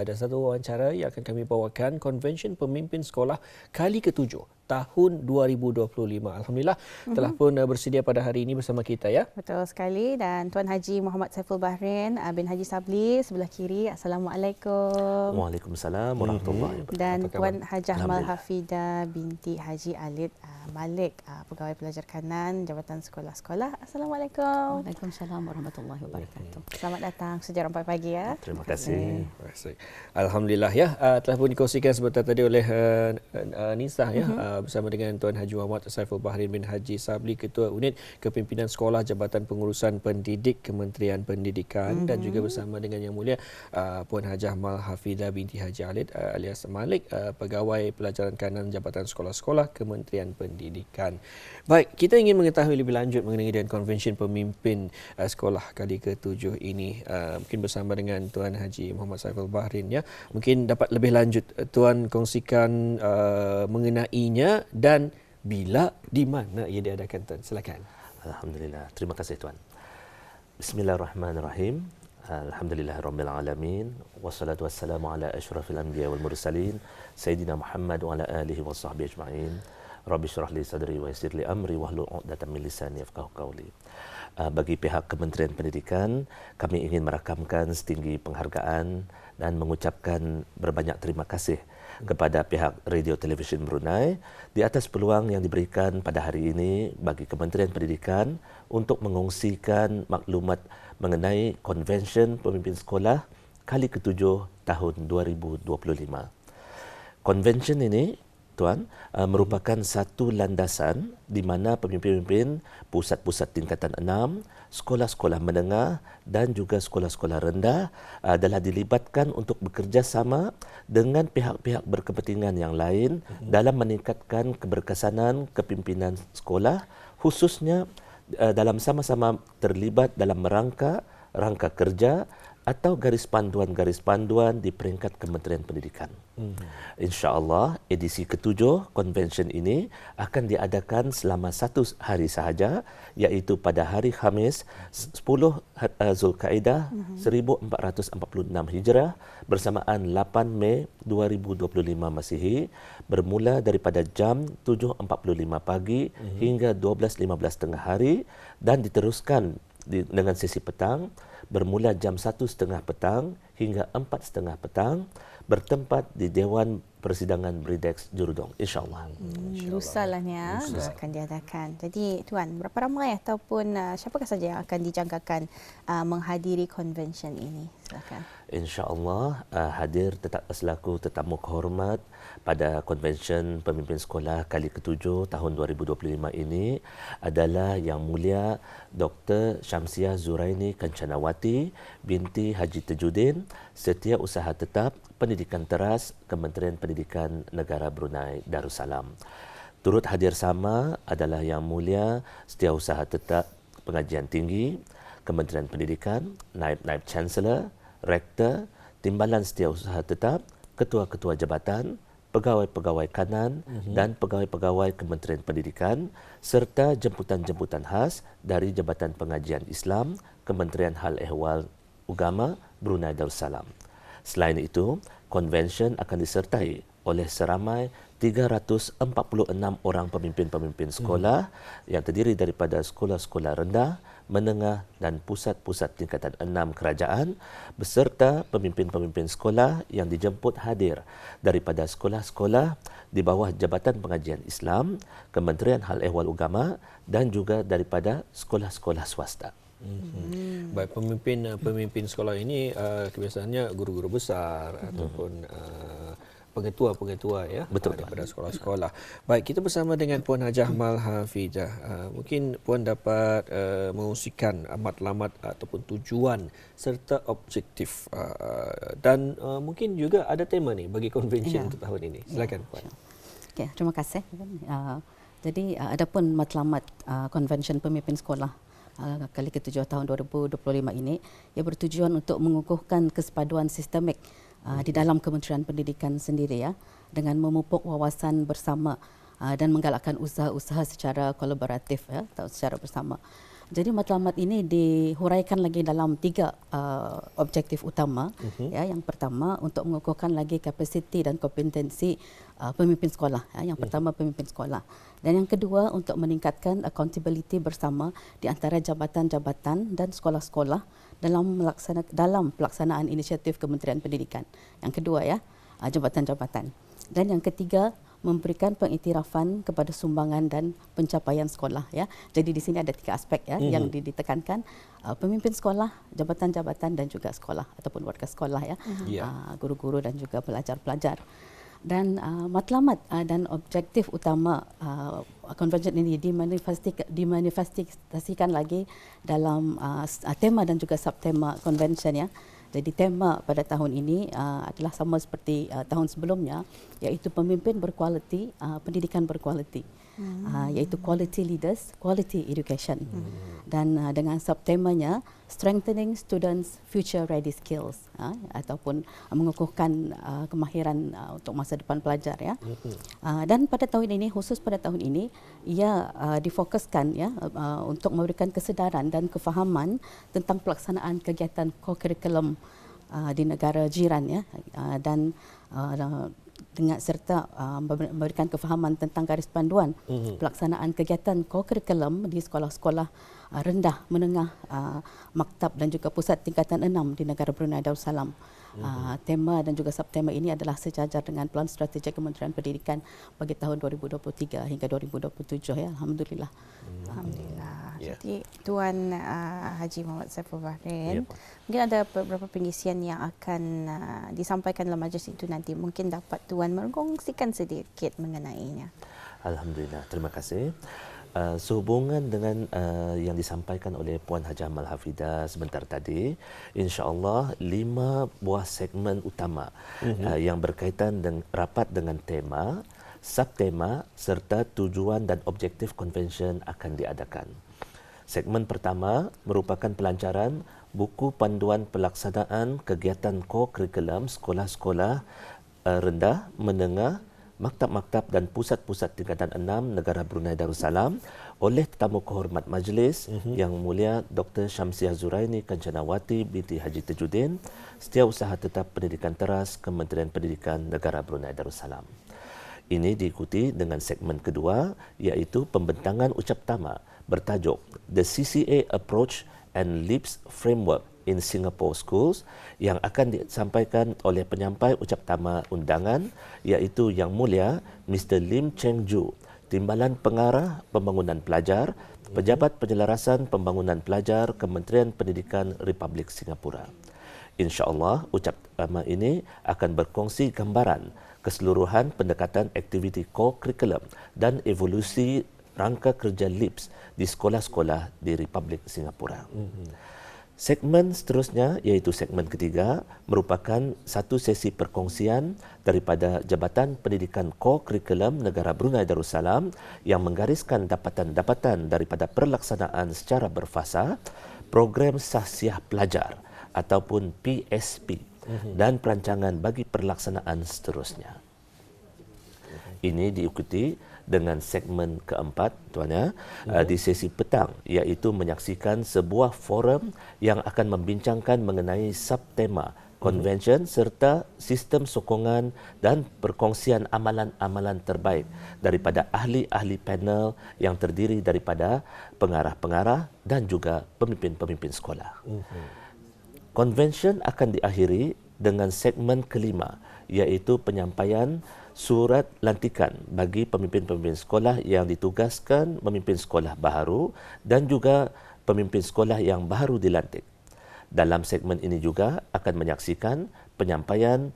ada satu wawancara yang akan kami bawakan konvensyen pemimpin sekolah kali ketujuh tahun 2025. Alhamdulillah mm-hmm. telah pun uh, bersedia pada hari ini bersama kita ya. Betul sekali dan Tuan Haji Muhammad Saiful Bahrain uh, bin Haji Sabli sebelah kiri. Assalamualaikum. Waalaikumsalam warahmatullahi wabarakatuh. Dan Tuan Hajah Mal Hafida binti Haji Alid uh, Malik pegawai pelajar kanan Jabatan Sekolah-sekolah. Assalamualaikum. Waalaikumsalam warahmatullahi wabarakatuh. Selamat datang sejarah pagi pagi ya. Terima kasih. Terima kasih. Alhamdulillah ya telah pun dikongsikan sebentar tadi oleh uh, uh, Nisa ya. Uh-huh bersama dengan Tuan Haji Muhammad Saiful Bahrin bin Haji Sabli Ketua Unit Kepimpinan Sekolah Jabatan Pengurusan Pendidik Kementerian Pendidikan mm-hmm. dan juga bersama dengan Yang Mulia uh, Puan Hajah Mal Hafidah binti Haji Alid uh, alias Malik uh, Pegawai Pelajaran Kanan Jabatan Sekolah-Sekolah Kementerian Pendidikan. Baik, kita ingin mengetahui lebih lanjut mengenai dengan konvensyen pemimpin uh, sekolah kali ke-7 ini uh, mungkin bersama dengan Tuan Haji Muhammad Saiful Bahrin ya. Mungkin dapat lebih lanjut uh, tuan kongsikan uh, mengenainya dan bila di mana ia diadakan tuan. Silakan. Alhamdulillah. Terima kasih tuan. Bismillahirrahmanirrahim. Alhamdulillahirabbil alamin. Wassalatu wassalamu ala asyrafil anbiya wal mursalin. Sayyidina muhammad wa ala alihi washabbihi ajma'in. Rabbi shrah li sadri wa yassir li amri wahlul 'uqdatam min lisani yafqahu qawli. Uh, bagi pihak Kementerian Pendidikan kami ingin merakamkan setinggi penghargaan dan mengucapkan berbanyak terima kasih kepada pihak Radio Television Brunei di atas peluang yang diberikan pada hari ini bagi Kementerian Pendidikan untuk mengongsikan maklumat mengenai Konvensyen Pemimpin Sekolah kali ketujuh tahun 2025. Konvensyen ini tuan uh, merupakan satu landasan di mana pemimpin-pemimpin pusat-pusat tingkatan enam, sekolah-sekolah menengah dan juga sekolah-sekolah rendah uh, adalah dilibatkan untuk bekerjasama dengan pihak-pihak berkepentingan yang lain uh-huh. dalam meningkatkan keberkesanan kepimpinan sekolah khususnya uh, dalam sama-sama terlibat dalam rangka rangka kerja atau garis panduan-garis panduan di peringkat Kementerian Pendidikan. Hmm. InsyaAllah edisi ketujuh konvensyen ini akan diadakan selama satu hari sahaja iaitu pada hari Khamis 10 uh, Zulkaidah hmm. 1446 Hijrah bersamaan 8 Mei 2025 Masihi bermula daripada jam 7.45 pagi hmm. hingga 12.15 tengah hari dan diteruskan di, dengan sesi petang bermula jam satu setengah petang hingga empat setengah petang bertempat di Dewan Persidangan Bridex Jurudong insyaallah. Hmm, lusa lah ni ya akan diadakan. Jadi tuan berapa ramai ataupun uh, siapakah saja yang akan dijangkakan uh, menghadiri konvensyen ini? Silakan. Insyaallah uh, hadir tetap selaku tetamu kehormat pada konvensyen pemimpin sekolah kali ketujuh tahun 2025 ini adalah Yang Mulia Dr. Syamsiah Zuraini Kancanawati binti Haji Tejudin setia usaha tetap pendidikan teras Kementerian Pendidikan Negara Brunei Darussalam. Turut hadir sama adalah Yang Mulia setia usaha tetap pengajian tinggi Kementerian Pendidikan, Naib-Naib Chancellor, Rektor, Timbalan Setiausaha Tetap, Ketua-Ketua Jabatan, pegawai-pegawai kanan mm-hmm. dan pegawai-pegawai Kementerian Pendidikan serta jemputan-jemputan khas dari Jabatan Pengajian Islam Kementerian Hal Ehwal Ugama Brunei Darussalam. Selain itu, konvensyen akan disertai oleh seramai 346 orang pemimpin-pemimpin sekolah mm-hmm. yang terdiri daripada sekolah-sekolah rendah, menengah dan pusat-pusat tingkatan enam kerajaan beserta pemimpin-pemimpin sekolah yang dijemput hadir daripada sekolah-sekolah di bawah Jabatan Pengajian Islam, Kementerian Hal Ehwal Ugama dan juga daripada sekolah-sekolah swasta. Hmm. Baik pemimpin pemimpin sekolah ini uh, kebiasaannya guru-guru besar hmm. ataupun uh, pengetua-pengetua ya betul daripada sekolah-sekolah. Baik, kita bersama dengan Puan Hajah Mal Hafizah. Uh, mungkin puan dapat uh, mengungsikan matlamat ataupun tujuan serta objektif uh, dan uh, mungkin juga ada tema ni bagi konvensyen ya. untuk tahun ini. Silakan ya. puan. Okey, terima kasih. Uh, jadi uh, adapun matlamat uh, konvensyen pemimpin sekolah uh, kali ketujuh tahun 2025 ini ia bertujuan untuk mengukuhkan kesepaduan sistemik uh, di dalam Kementerian Pendidikan sendiri ya dengan memupuk wawasan bersama uh, dan menggalakkan usaha-usaha secara kolaboratif ya atau secara bersama. Jadi matlamat ini dihuraikan lagi dalam tiga uh, objektif utama. Uh-huh. Ya, yang pertama untuk mengukuhkan lagi kapasiti dan kompetensi uh, pemimpin sekolah. Ya, yang mhm. pertama pemimpin sekolah. Dan yang kedua untuk meningkatkan accountability bersama di antara jabatan-jabatan dan sekolah-sekolah dalam melaksana, dalam pelaksanaan inisiatif Kementerian Pendidikan. Yang kedua ya, uh, jabatan-jabatan. Dan yang ketiga memberikan pengiktirafan kepada sumbangan dan pencapaian sekolah ya. Jadi di sini ada tiga aspek ya mm-hmm. yang ditekankan uh, pemimpin sekolah, jabatan-jabatan dan juga sekolah ataupun warga sekolah ya. Mm-hmm. Yeah. Uh, guru-guru dan juga pelajar-pelajar. Dan uh, matlamat uh, dan objektif utama uh, convention ini dimanifestik, dimanifestasikan lagi dalam uh, tema dan juga subtema convention ya. Jadi tema pada tahun ini uh, adalah sama seperti uh, tahun sebelumnya iaitu pemimpin berkualiti, uh, pendidikan berkualiti. Hmm. Uh, iaitu quality leaders, quality education. Hmm. Dan uh, dengan subtemanya strengthening students future ready skills uh, ataupun uh, mengukuhkan uh, kemahiran uh, untuk masa depan pelajar ya. Hmm. Uh, dan pada tahun ini khusus pada tahun ini ia uh, difokuskan ya uh, untuk memberikan kesedaran dan kefahaman tentang pelaksanaan kegiatan co-curriculum uh, di negara jiran ya uh, dan uh, dengan serta uh, memberikan kefahaman tentang garis panduan mm-hmm. pelaksanaan kegiatan co-curriculum di sekolah-sekolah uh, rendah, menengah, uh, maktab dan juga pusat tingkatan enam di negara Brunei Darussalam. Mm-hmm. Uh, tema dan juga subtema ini adalah sejajar dengan plan strategi Kementerian Pendidikan bagi tahun 2023 hingga 2027 ya. Alhamdulillah. Mm-hmm. Alhamdulillah. Yeah. Jadi Tuan uh, Haji Muhammad Saiful Bahrain, yeah. mungkin ada beberapa pengisian yang akan uh, disampaikan dalam majlis itu nanti. Mungkin dapat Tuan merkongsikan sedikit mengenainya. Alhamdulillah. Terima kasih. Uh, sehubungan dengan uh, yang disampaikan oleh Puan Haji Amal Hafidah sebentar tadi, insya-Allah lima buah segmen utama mm-hmm. uh, yang berkaitan dengan rapat dengan tema, subtema serta tujuan dan objektif convention akan diadakan. Segmen pertama merupakan pelancaran buku panduan pelaksanaan kegiatan co-curriculum sekolah-sekolah uh, rendah, menengah maktab-maktab dan pusat-pusat tingkatan enam negara Brunei Darussalam oleh tetamu kehormat majlis mm-hmm. yang mulia Dr. Syamsiah Zuraini Kancanawati binti Haji Tajuddin Setiausaha Tetap Pendidikan Teras Kementerian Pendidikan Negara Brunei Darussalam. Ini diikuti dengan segmen kedua iaitu pembentangan ucap tama bertajuk The CCA Approach and Leaps Framework in Singapore Schools yang akan disampaikan oleh penyampai ucap tama undangan iaitu Yang Mulia Mr. Lim Cheng Ju, Timbalan Pengarah Pembangunan Pelajar, Pejabat Penyelarasan Pembangunan Pelajar Kementerian Pendidikan Republik Singapura. InsyaAllah ucap tama ini akan berkongsi gambaran keseluruhan pendekatan aktiviti co-curriculum dan evolusi rangka kerja LIPS di sekolah-sekolah di Republik Singapura. Segmen seterusnya iaitu segmen ketiga merupakan satu sesi perkongsian daripada Jabatan Pendidikan Co-Curriculum Negara Brunei Darussalam yang menggariskan dapatan-dapatan daripada perlaksanaan secara berfasa program sahsiah pelajar ataupun PSP dan perancangan bagi perlaksanaan seterusnya. Ini diikuti dengan segmen keempat tuannya ya. uh, di sesi petang iaitu menyaksikan sebuah forum yang akan membincangkan mengenai subtema convention hmm. serta sistem sokongan dan perkongsian amalan-amalan terbaik daripada ahli-ahli panel yang terdiri daripada pengarah-pengarah dan juga pemimpin-pemimpin sekolah. Hmm. Convention akan diakhiri dengan segmen kelima iaitu penyampaian surat lantikan bagi pemimpin-pemimpin sekolah yang ditugaskan memimpin sekolah baru dan juga pemimpin sekolah yang baru dilantik. Dalam segmen ini juga akan menyaksikan penyampaian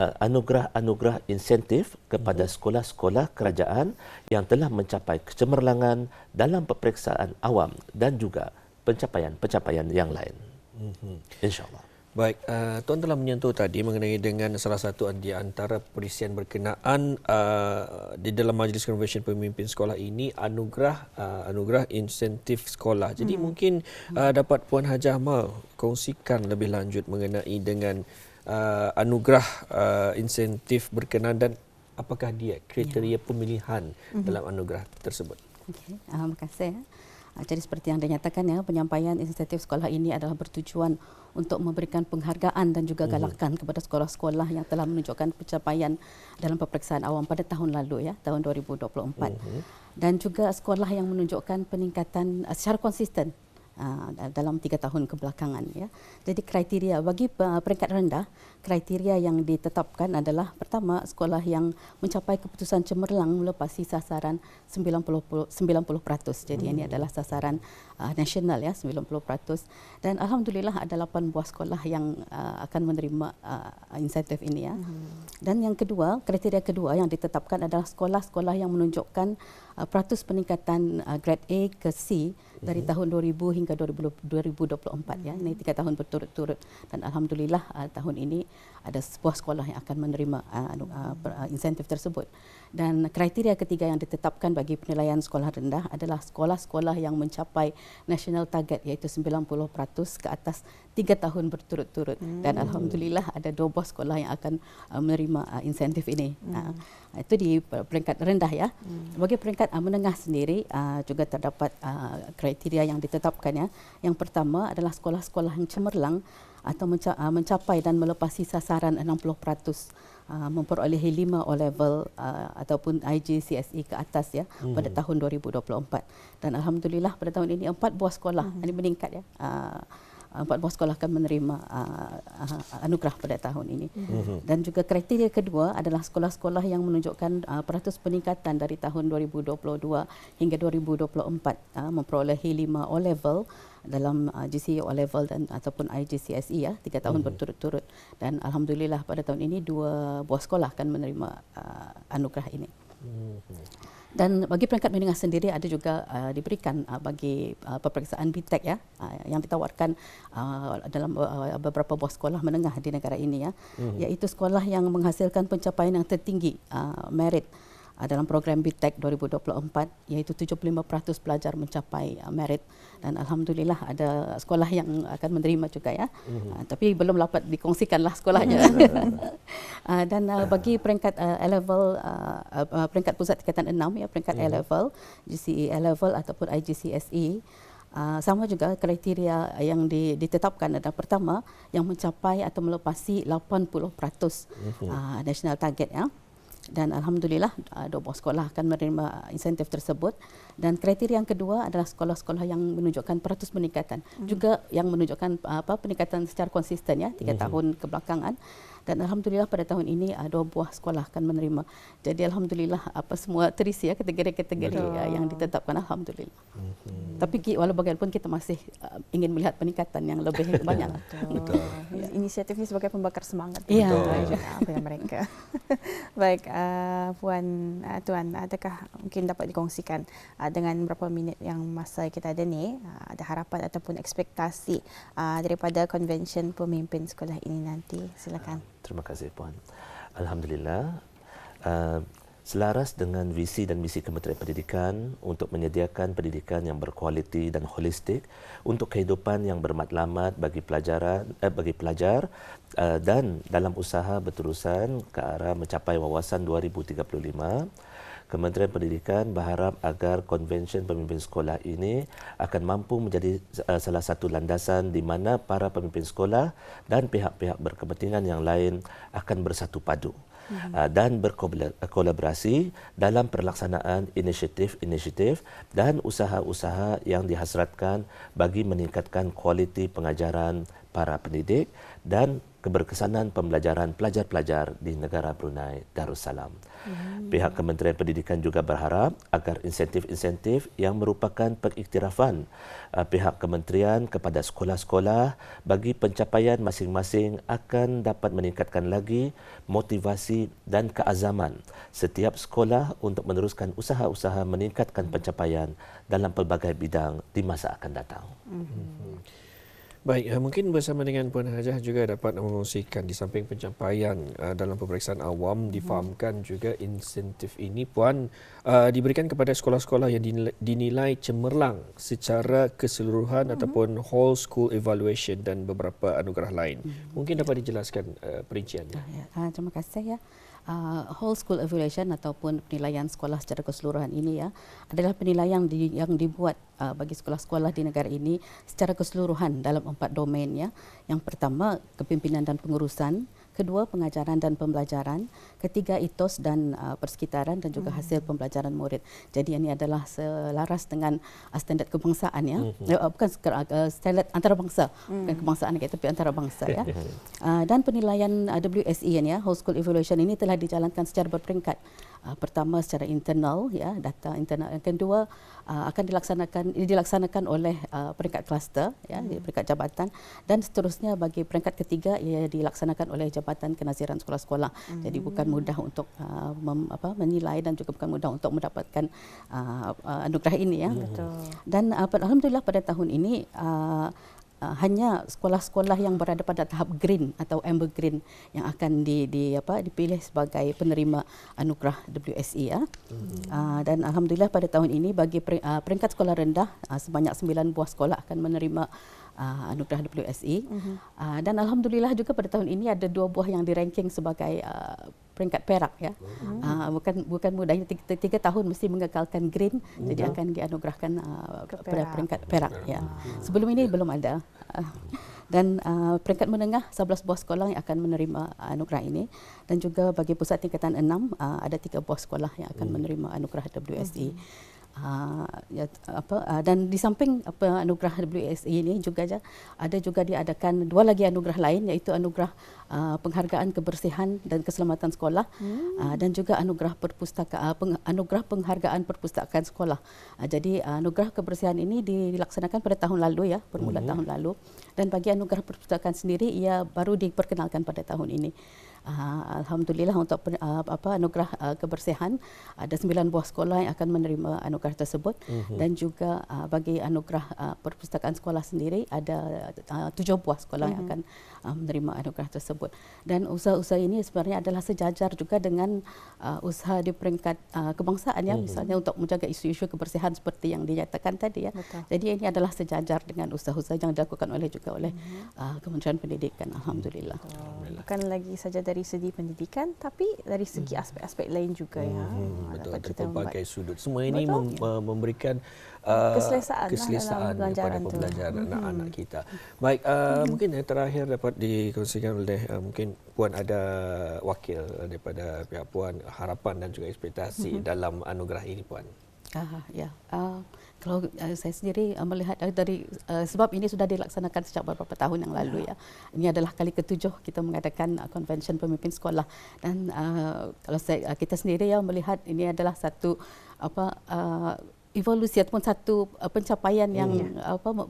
uh, anugerah-anugerah insentif kepada mhm. sekolah-sekolah kerajaan yang telah mencapai kecemerlangan dalam peperiksaan awam dan juga pencapaian-pencapaian yang lain. Mhm. InsyaAllah. Baik, uh, Tuan telah menyentuh tadi mengenai dengan salah satu di antara perisian berkenaan uh, di dalam Majlis Konvensyen Pemimpin Sekolah ini anugerah uh, anugerah insentif sekolah. Jadi hmm. mungkin uh, dapat Puan Hajah Amal kongsikan lebih lanjut mengenai dengan uh, anugerah uh, insentif berkenaan dan apakah dia kriteria ya. pemilihan hmm. dalam anugerah tersebut. Okay. Uh, terima kasih. Jadi seperti yang dinyatakan ya, penyampaian insentif sekolah ini adalah bertujuan untuk memberikan penghargaan dan juga mhm. galakan mm-hmm. kepada sekolah-sekolah yang telah menunjukkan pencapaian dalam peperiksaan awam pada tahun lalu ya, tahun 2024. Mm-hmm. Dan juga sekolah yang menunjukkan peningkatan uh, secara konsisten uh, dalam tiga tahun kebelakangan ya. Jadi kriteria bagi uh, peringkat rendah kriteria yang ditetapkan adalah pertama sekolah yang mencapai keputusan cemerlang melepasi sasaran 90 90%. Jadi hmm. ini adalah sasaran uh, nasional ya 90% dan alhamdulillah ada 8 buah sekolah yang uh, akan menerima uh, insentif ini ya. Hmm. Dan yang kedua, kriteria kedua yang ditetapkan adalah sekolah-sekolah yang menunjukkan uh, peratus peningkatan uh, grade A ke C dari hmm. tahun 2000 hingga 2024 hmm. ya. Ini tiga tahun berturut-turut dan alhamdulillah uh, tahun ini ada sebuah sekolah yang akan menerima uh, uh, uh, insentif tersebut. Dan kriteria ketiga yang ditetapkan bagi penilaian sekolah rendah adalah sekolah-sekolah yang mencapai national target iaitu 90% ke atas tiga tahun berturut-turut. Hmm. Dan alhamdulillah ada dua buah sekolah yang akan uh, menerima uh, insentif ini. Hmm. Uh, itu di peringkat rendah ya. Hmm. Bagi peringkat uh, menengah sendiri uh, juga terdapat uh, kriteria yang ditetapkan ya. Yang pertama adalah sekolah-sekolah yang cemerlang atau ah, mencapai dan melepasi sasaran 60% uh, memperolehi 5 O level uh, ataupun IGCSE ke atas ya hmm. pada tahun 2024 dan alhamdulillah pada tahun ini empat buah sekolah hmm. ini meningkat ya uh, empat buah sekolah akan menerima uh, uh, anugerah pada tahun ini. Mm-hmm. Dan juga kriteria kedua adalah sekolah-sekolah yang menunjukkan uh, peratus peningkatan dari tahun 2022 hingga 2024 uh, memperolehi 5 O level dalam uh, GCE O level dan ataupun IGCSE ya tiga tahun mm-hmm. berturut-turut dan alhamdulillah pada tahun ini dua buah sekolah akan menerima uh, anugerah ini. Mm-hmm. Dan bagi peringkat menengah sendiri ada juga uh, diberikan uh, bagi uh, peperiksaan BTEC ya uh, yang ditawarkan uh, dalam uh, beberapa buah sekolah menengah di negara ini ya mm-hmm. iaitu sekolah yang menghasilkan pencapaian yang tertinggi uh, merit uh, dalam program BTEC 2024 iaitu 75% pelajar mencapai uh, merit dan alhamdulillah ada sekolah yang akan menerima juga ya mm-hmm. uh, tapi belum dapat dikongsikanlah sekolahnya uh, dan uh, bagi peringkat uh, A level uh, uh, peringkat pusat tingkatan 6 ya peringkat mm-hmm. A level GCE A level ataupun IGCSE Uh, sama juga kriteria yang ditetapkan adalah pertama yang mencapai atau melepasi 80% mm-hmm. uh, national target ya dan alhamdulillah uh, dua buah sekolah akan menerima insentif tersebut dan kriteria yang kedua adalah sekolah-sekolah yang menunjukkan peratus peningkatan mm-hmm. juga yang menunjukkan apa peningkatan secara konsisten ya tiga mm-hmm. tahun kebelakangan dan alhamdulillah pada tahun ini uh, dua buah sekolah akan menerima. Jadi alhamdulillah apa semua terisi ya kategori-kategori uh, yang ditetapkan alhamdulillah. Hmm. Tapi walau bagaimanapun kita masih uh, ingin melihat peningkatan yang lebih banyak. Betul. Ya. Inisiatif ini sebagai pembakar semangat ya. apa yang mereka. Baik uh, puan uh, tuan adakah mungkin dapat dikongsikan uh, dengan berapa minit yang masa kita ada ni uh, ada harapan ataupun ekspektasi uh, daripada convention pemimpin sekolah ini nanti silakan. Terima kasih Puan. Alhamdulillah. Uh, selaras dengan visi dan misi Kementerian Pendidikan untuk menyediakan pendidikan yang berkualiti dan holistik untuk kehidupan yang bermatlamat bagi pelajaran eh, bagi pelajar uh, dan dalam usaha berterusan ke arah mencapai wawasan 2035 Kementerian Pendidikan berharap agar konvensyen pemimpin sekolah ini akan mampu menjadi uh, salah satu landasan di mana para pemimpin sekolah dan pihak-pihak berkepentingan yang lain akan bersatu padu hmm. uh, dan berkolaborasi dalam pelaksanaan inisiatif-inisiatif dan usaha-usaha yang dihasratkan bagi meningkatkan kualiti pengajaran para pendidik dan keberkesanan pembelajaran pelajar-pelajar di negara Brunei Darussalam. Hmm. Pihak Kementerian Pendidikan juga berharap agar insentif-insentif yang merupakan pengiktirafan uh, pihak kementerian kepada sekolah-sekolah bagi pencapaian masing-masing akan dapat meningkatkan lagi motivasi dan keazaman setiap sekolah untuk meneruskan usaha-usaha meningkatkan pencapaian dalam pelbagai bidang di masa akan datang. Hmm. Baik, uh, mungkin bersama dengan Puan Hajah juga dapat mengongsikan di samping pencapaian uh, dalam pemeriksaan awam, difahamkan juga insentif ini Puan uh, diberikan kepada sekolah-sekolah yang dinilai, dinilai cemerlang secara keseluruhan uh-huh. ataupun whole school evaluation dan beberapa anugerah lain. Uh-huh. Mungkin dapat dijelaskan uh, perinciannya. Ya, ya. Uh, terima kasih ya. Uh, whole school evaluation ataupun penilaian sekolah secara keseluruhan ini ya adalah penilaian di, yang dibuat uh, bagi sekolah-sekolah di negara ini secara keseluruhan dalam empat domain ya. Yang pertama kepimpinan dan pengurusan, kedua pengajaran dan pembelajaran, ketiga etos dan uh, persekitaran dan juga hmm. hasil pembelajaran murid. Jadi ini adalah selaras dengan uh, standard kebangsaan ya. Hmm. Uh, bukan uh, standard antarabangsa, hmm. bukan kebangsaan kita tapi antarabangsa ya. Uh, dan penilaian uh, WSE ya, whole school evaluation ini telah dijalankan secara berperingkat. Uh, pertama secara internal ya, data internal. Yang kedua uh, akan dilaksanakan dilaksanakan oleh uh, peringkat kluster ya, hmm. peringkat jabatan dan seterusnya bagi peringkat ketiga ia dilaksanakan oleh jabatan Jabatan Kenaziran Sekolah-Sekolah. Mm-hmm. Jadi bukan mudah untuk uh, mem, apa, menilai dan juga bukan mudah untuk mendapatkan uh, uh, anugerah ini ya. Betul. Dan uh, alhamdulillah pada tahun ini uh, Uh, hanya sekolah-sekolah yang berada pada tahap green atau amber green yang akan di, di apa dipilih sebagai penerima anugerah WSE ya. Mm-hmm. Uh, dan alhamdulillah pada tahun ini bagi peringkat sekolah rendah uh, sebanyak 9 buah sekolah akan menerima uh, anugerah WSE uh-huh. uh, dan alhamdulillah juga pada tahun ini ada dua buah yang diranking sebagai uh, peringkat perak ya uh-huh. uh, bukan bukan mudahnya tiga, tiga tahun mesti mengekalkan green uh-huh. jadi akan dianugerahkan uh, perak. peringkat perak ya uh-huh. sebelum ini belum ada uh, dan uh, peringkat menengah 11 buah sekolah yang akan menerima anugerah ini dan juga bagi pusat tingkatan 6 uh, ada tiga buah sekolah yang akan menerima anugerah WSE uh-huh. Uh, ya, apa uh, dan di samping apa anugerah WSE ini juga aja ada juga diadakan dua lagi anugerah lain iaitu anugerah uh, penghargaan kebersihan dan keselamatan sekolah hmm. uh, dan juga anugerah perpustakaan peng, anugerah penghargaan perpustakaan sekolah. Uh, jadi uh, anugerah kebersihan ini dilaksanakan pada tahun lalu ya, permulaan hmm. tahun lalu dan bagi anugerah perpustakaan sendiri ia baru diperkenalkan pada tahun ini. Uh, Alhamdulillah untuk uh, apa anugerah uh, kebersihan ada sembilan buah sekolah yang akan menerima anugerah tersebut uh-huh. dan juga uh, bagi anugerah uh, perpustakaan sekolah sendiri ada uh, tujuh buah sekolah uh-huh. yang mhm. akan uh, menerima anugerah tersebut dan usaha-usaha ini sebenarnya adalah sejajar juga dengan uh, usaha di peringkat uh, kebangsaan ya uh-huh. misalnya untuk menjaga isu-isu kebersihan seperti yang dinyatakan tadi ya Betul. jadi ini adalah sejajar dengan usaha-usaha yang dilakukan oleh juga oleh uh-huh. uh, Kementerian Pendidikan Alhamdulillah. Alhamdulillah bukan lagi saja dari dari segi pendidikan tapi dari segi hmm. aspek-aspek lain juga ya. hmm. ya. Betul dari pelbagai sudut. Semua ini mem- memberikan uh, keselesaan, keselesaan lah kepada pembelajaran hmm. anak-anak kita. Baik, uh, hmm. mungkin yang terakhir dapat dikongsikan oleh uh, mungkin puan ada wakil daripada pihak puan harapan dan juga ekspektasi hmm. dalam anugerah ini puan. Ah ya. Uh, kalau uh, saya sendiri uh, melihat uh, dari uh, sebab ini sudah dilaksanakan sejak beberapa tahun yang lalu ya. ya. Ini adalah kali ketujuh kita mengadakan uh, convention pemimpin sekolah dan uh, kalau saya uh, kita sendiri ya melihat ini adalah satu apa uh, evolusi ataupun satu uh, pencapaian yang hmm. apa me,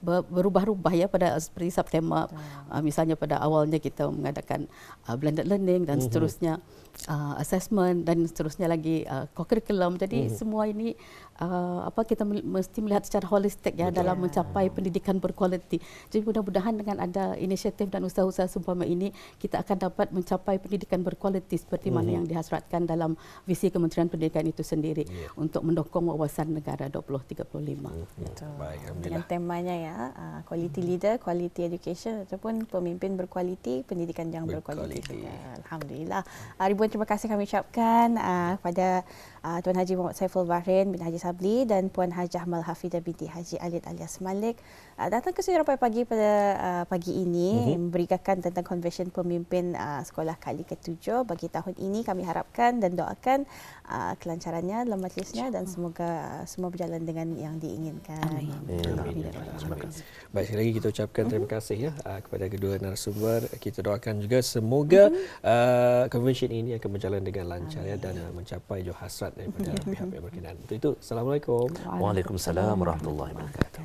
me, berubah-ubah ya pada seperti September uh, misalnya pada awalnya kita mengadakan uh, blended learning dan hmm. seterusnya uh, assessment dan seterusnya lagi uh, co-curriculum jadi hmm. semua ini uh, apa kita mesti melihat secara holistik ya Betul. dalam mencapai pendidikan berkualiti. Jadi mudah-mudahan dengan ada inisiatif dan usaha-usaha seumpama ini kita akan dapat mencapai pendidikan berkualiti seperti hmm. mana yang dihasratkan dalam visi Kementerian Pendidikan itu sendiri yeah. untuk mendukung wawasan negara 2035. Hmm. Betul. Baik, Dengan temanya ya uh, quality leader, quality education ataupun pemimpin berkualiti, pendidikan yang berkualiti. Alhamdulillah. Uh, ribuan terima kasih kami ucapkan uh, kepada uh, Tuan Haji Muhammad Saiful Bahrain bin Haji Sabli dan Puan Hajah Malhafidah binti Haji Alid alias Malik uh, datang ke sini rampai pagi pada uh, pagi ini mm-hmm. memberikan tentang convention pemimpin uh, sekolah kali ketujuh bagi tahun ini kami harapkan dan doakan uh, kelancarannya dalam majlisnya dan semoga uh, semua berjalan dengan yang diinginkan. Amin. Amin. Amin. Baik sekali lagi kita ucapkan terima mhm. kasih ya uh, kepada kedua narasumber. Kita doakan juga semoga mm-hmm. uh, convention ini akan berjalan dengan lancar ya dan uh, mencapai johor hasrat daripada pihak yang berkenaan. Untuk itu, Assalamualaikum. Waalaikumsalam warahmatullahi wabarakatuh.